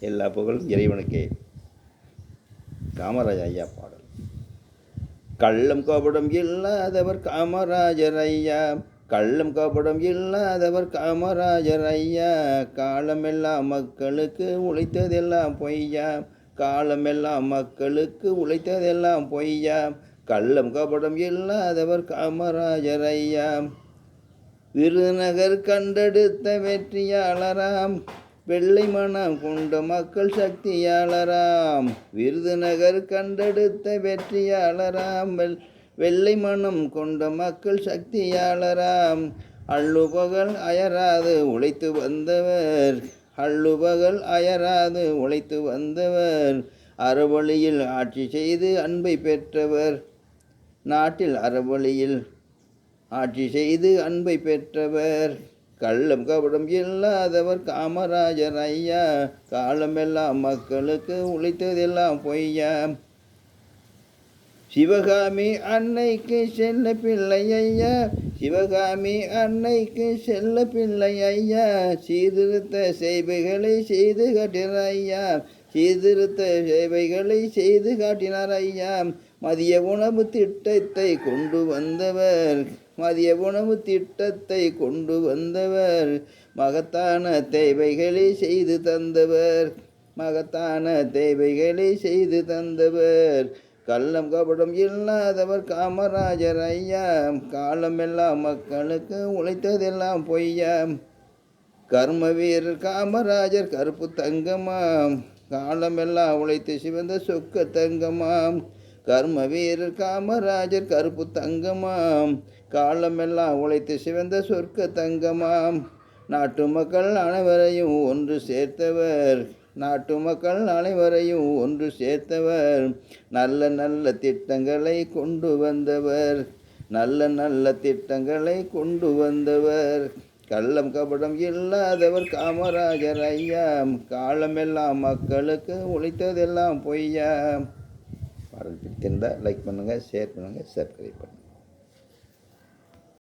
எல்லா புகழும் இறைவனுக்கே. காமராஜ ஐயா பாடல். கள்ளம் கோபடம் இல்லாதவர் காமராஜர் ஐயா. கள்ளம் கோபடம் இல்லாதவர் காமராஜர் ஐயா. காலமெல்லாம் மக்களுக்கு உழைத்ததெல்லாம் பொய்யா. காலமெல்லாம் மக்களுக்கு உழைத்ததெல்லாம் பொய்யா. கள்ளம் கபடம் இல்லாதவர் காமராஜர் ஐயா. விருதுநகர் கண்டெடுத்த வெற்றியாளராம். வெள்ளை மனம் கொண்ட மக்கள் சக்தியாளராம். விருதுநகர் கண்டெடுத்த வெற்றியாளராம். வெள் வெள்ளை மனம் கொண்ட மக்கள் சக்தியாளராம். அள்ளுபகல் அயராது உழைத்து வந்தவர். அள்ளுபகல் அயராது உழைத்து வந்தவர். அறவழியில் ஆட்சி செய்து அன்பை பெற்றவர். நாட்டில் அறவழியில் ஆட்சி செய்து அன்பை பெற்றவர். கள்ளம் கபடம் இல்லாதவர் காமராஜர் ஐயா. காலமெல்லாம் மக்களுக்கு உழைத்ததெல்லாம் பொய்யா. சிவகாமி அன்னைக்கு செல்ல பிள்ளை ஐயா. சிவகாமி அன்னைக்கு செல்ல பிள்ளை ஐயா. சீர்திருத்த சேவைகளை செய்து காட்டினார் ஐயா. சீர்திருத்த சேவைகளை செய்து காட்டினார் ஐயா. மதிய உணவு திட்டத்தை கொண்டு வந்தவர் மதிய உணவு திட்டத்தை கொண்டு வந்தவர். மகத்தான தேவைகளை செய்து தந்தவர். மகத்தான தேவைகளை செய்து தந்தவர். கள்ளம் கபடம் இல்லாதவர் காமராஜர் ஐயா காலமெல்லாம் மக்களுக்கு உழைத்ததெல்லாம் பொய்யா கர்ம வீரர் காமராஜர் கருப்பு தங்கமாம். காலமெல்லாம் உழைத்து சிவந்த சொக்க தங்கமாம். கர்ம வீரர் காமராஜர் கருப்பு தங்கமாம். காலமெல்லாம் உழைத்து சிவந்த சொர்க்க தங்கமாம். நாட்டு மக்கள் அனைவரையும் ஒன்று சேர்த்தவர். நாட்டு மக்கள் அனைவரையும் ஒன்று சேர்த்தவர். நல்ல நல்ல திட்டங்களை கொண்டு வந்தவர். நல்ல நல்ல திட்டங்களை கொண்டு வந்தவர். கள்ளம் கபடம் இல்லாதவர் காமராஜர் ஐயா காலமெல்லாம் மக்களுக்கு உழைத்ததெல்லாம் பொய்யா பாடல் பிடித்திருந்தால் லைக் பண்ணுங்கள் ஷேர் பண்ணுங்கள் சப்ஸ்கிரைப் பண்ணுங்கள்